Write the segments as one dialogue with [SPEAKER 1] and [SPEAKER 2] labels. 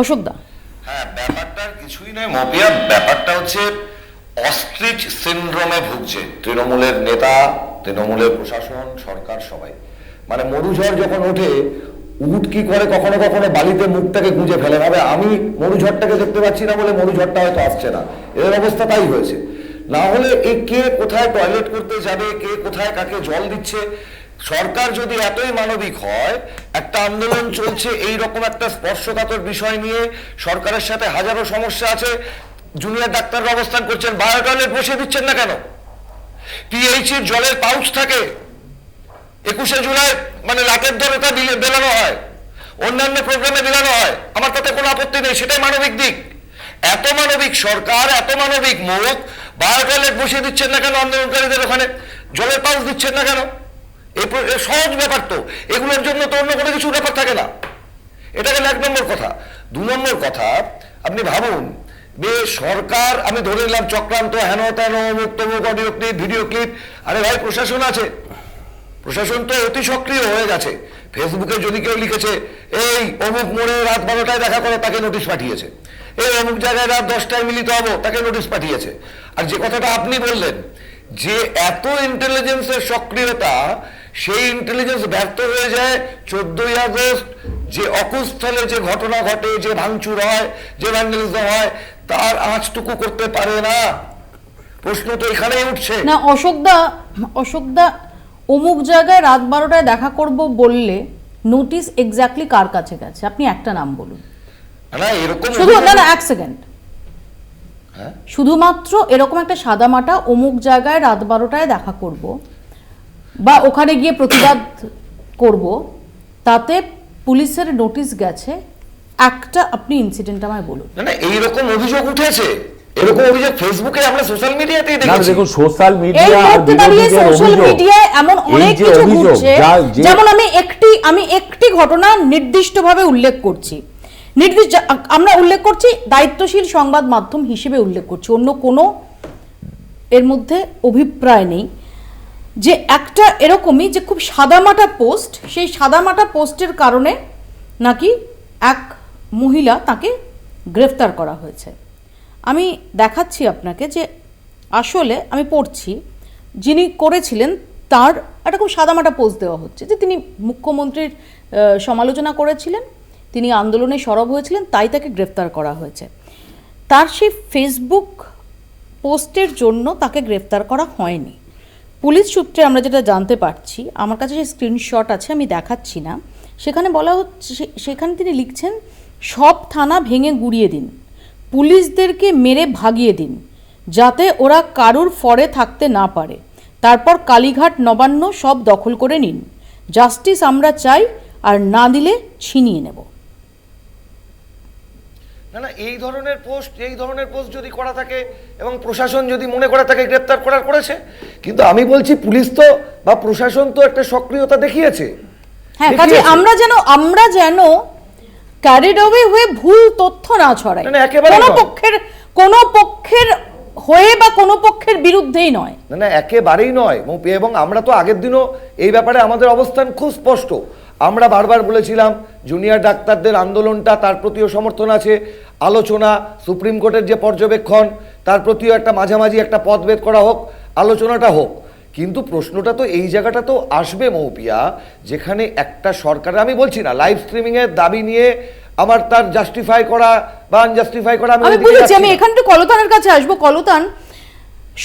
[SPEAKER 1] অশোকদা
[SPEAKER 2] হ্যাঁ ব্যাপারটা কিছুই নয়, মপিয়া, ব্যাপারটা হচ্ছে অস্ট্রিচ সিনড্রোমে ভুগছে। তৃণমূলের নেতা, তৃণমূলের প্রশাসন, সরকার সবাই। মানে মরুঝড় যখন ওঠে উট কি করে কখনো কখনো বালিতে মুখটাকে গুঁজে ফেলে? ভাবে, আমি মরুঝড়টাকে দেখতে পাচ্ছি না বলে মরুঝড়টা হয়তো আসছে না। এদের অবস্থা তাই হয়েছে। না হলে এ কে কোথায় টয়লেট করতে যাবে, কে কোথায় কাকে জল দিচ্ছে সরকার যদি এতই মানবিক হয়, একটা আন্দোলন চলছে এই রকম একটা স্পর্শকাতর বিষয় নিয়ে সরকারের সাথে হাজারো সমস্যা আছে জুনিয়র ডাক্তাররা অবস্থান করছেন, বায়ো টয়লেট বসিয়ে দিচ্ছেন না কেন? পিএইচির জলের পাউচ থাকে, একুশে জুলাই মানে রাতের ধরে তা বিলে- বেলানো হয়, অন্যান্য প্রোগ্রামে বেলানো হয়, আমার তাতে কোনো আপত্তি নেই, সেটাই মানবিক দিক। এত মানবিক সরকার, এত মানবিক মুখ, বায়ো টয়লেট বসিয়ে দিচ্ছেন না কেন আন্দোলনকারীদের ওখানে? জলের পাউচ দিচ্ছেন না কেন? সহজ ব্যাপার তো। এগুলোর জন্য তো অন্য কোনো কিছু ব্যাপার থাকে না। এটা গেল এক নম্বর কথা। দু নম্বর কথা, আপনি ভাবুন যে সরকার, আমি ধরে নিলাম চক্রান্ত, হেন তেন, অমুক তমুক অডিও ক্লিপ ভিডিও ক্লিপ। আরে ভাই, প্রশাসন আছে। প্রশাসন তো অতি সক্রিয় হয়ে গেছে। ফেসবুকে যদি কেউ লিখেছে, এই অমুক মোড়ে রাত বারোটায় দেখা করো, তাকে নোটিশ পাঠিয়েছে। এই অমুক জায়গায় রাত দশটায় মিলিত হব, তাকে নোটিশ পাঠিয়েছে। আর যে কথাটা আপনি বললেন, যে এত ইন্টেলিজেন্সের সক্রিয়তা সেই ইন্টেলিজেন্স ব্যর্থ হয়ে যায় চোদ্দই আগস্ট যে অকুস্থলে যে ঘটনা ঘটে যে ভাঙচুর হয় যে ভ্যান্ডালিজম হয় তার আঁচটুকু করতে পারে না। প্রশ্ন তো এখানেই উঠছে।
[SPEAKER 1] না অশোকদা অশোকদা অমুক জায়গায় রাত বারোটায় দেখা করব বললে নোটিশ এক্স্যাক্টলি কার কাছে গেছে? আপনি একটা নাম বলুন।
[SPEAKER 2] না এরকম
[SPEAKER 1] শুধু না না এক সেকেন্ড
[SPEAKER 2] হ্যাঁ?
[SPEAKER 1] শুধুমাত্র এরকম একটা সাদামাটা অমুক জায়গায় রাত বারোটায় দেখা করব বা ওখানে গিয়ে প্রতিবাদ করব তাতে পুলিশের নোটিশ গেছে। একটা আপনি ইনসিডেন্ট আমায় বলুন।
[SPEAKER 2] না না এইরকম অভিযোগ উঠেছে। এরকম অভিযোগ ফেসবুকে আমরা সোশ্যাল মিডিয়াতেই
[SPEAKER 3] না দেখুন সোশ্যাল মিডিয়া আর বিরোধীদের
[SPEAKER 1] সোশ্যাল মিডিয়ায় এমন অনেক কিছু ঘটছে যেমন আমি একটি আমি একটি ঘটনা নির্দিষ্টভাবে উল্লেখ করছি। নির্দিষ্ট আমরা উল্লেখ করছি দায়িত্বশীল সংবাদ মাধ্যম হিসেবে উল্লেখ করছি। অন্য কোনো এর মধ্যে অভিপ্রায় নেই। যে একটা এরকমই যে খুব সাদামাটা পোস্ট, সেই সাদামাটা পোস্টের কারণে নাকি এক মহিলা তাকে গ্রেফতার করা হয়েছে। আমি দেখাচ্ছি আপনাকে যে আসলে আমি পড়ছি, যিনি করেছিলেন তার একটা খুব সাদামাটা পোস্ট দেওয়া হচ্ছে, যে তিনি মুখ্যমন্ত্রীর সমালোচনা করেছিলেন, তিনি আন্দোলনে সরব হয়েছিলেন, তাই তাকে গ্রেফতার করা হয়েছে। তার সেই ফেসবুক পোস্টের জন্য তাকে গ্রেফতার করা হয়নি। পুলিশ সূত্রে আমরা যেটা জানতে পারছি, আমার কাছে সেই স্ক্রিনশট আছে আমি দেখাচ্ছি না। সেখানে বলা হচ্ছে সেখানে তিনি লিখছেন, সব থানা ভেঙে গুড়িয়ে দিন, পুলিশদেরকে মেরে ভাগিয়ে দিন, যাতে ওরা কারুর ফরে থাকতে না পারে। তারপর কালীঘাট নবান্ন সব দখল করে নিন জাস্টিস আমরা চাই, আর না দিলে ছিনিয়ে নেব।
[SPEAKER 2] না না এই ধরনের পোস্ট এই ধরনের পোস্ট যদি করা থাকে এবং প্রশাসন যদি মনে করে থাকে গ্রেপ্তার করার করেছে কিন্তু আমি বলছি পুলিশ তো বা প্রশাসন তো একটা সক্রিয়তা দেখিয়েছে।
[SPEAKER 1] হ্যাঁ কাজে আমরা যেন আমরা যেন ক্যারিড অ্যাওয়ে হয়ে ভুল তথ্য না ছড়াই। কোনো পক্ষের কোনো পক্ষের হয়ে বা কোনো পক্ষের বিরুদ্ধেই নয়।
[SPEAKER 2] না না একেবারেই নয়। এবং আমরা তো আগের দিনও এই ব্যাপারে আমাদের অবস্থান খুব স্পষ্ট। আমরা বারবার বলেছিলাম জুনিয়র ডাক্তারদের আন্দোলনটা তার প্রতিও সমর্থন আছে। আলোচনা সুপ্রিম কোর্টের যে পর্যবেক্ষণ তার প্রতিও একটা মাঝামাঝি একটা পথ বেদ করা হোক আলোচনাটা হোক কিন্তু প্রশ্নটা তো এই জায়গাটা তো আসবে মৌপিয়া যেখানে একটা সরকার আমি বলছি না লাইভ স্ট্রিমিংয়ের দাবি নিয়ে আমার তার জাস্টিফাই করা বা আনজাস্টিফাই করা
[SPEAKER 1] আমি বুঝেছি আমি। এখান থেকে কলতানের কাছে আসব কলতান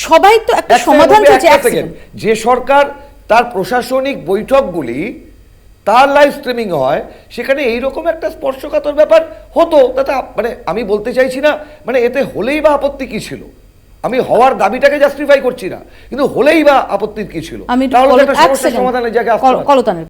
[SPEAKER 1] সবাই তো একটা সমাধান চাইছে।
[SPEAKER 2] যে সরকার তার প্রশাসনিক বৈঠকগুলি তার লাইভ স্ট্রিমিং হয় সেখানে এইরকম একটা স্পর্শকাতর ব্যাপার হতো তাতে মানে আমি বলতে চাইছি না মানে এতে হলেই বা আপত্তি কি ছিল? আমি হওয়ার দাবিটাকে জাস্টিফাই করছি না কিন্তু হলেই বা আপত্তির কি ছিল?
[SPEAKER 1] আমি
[SPEAKER 2] তাহলে একটা সমস্যার সমাধানের জায়গায়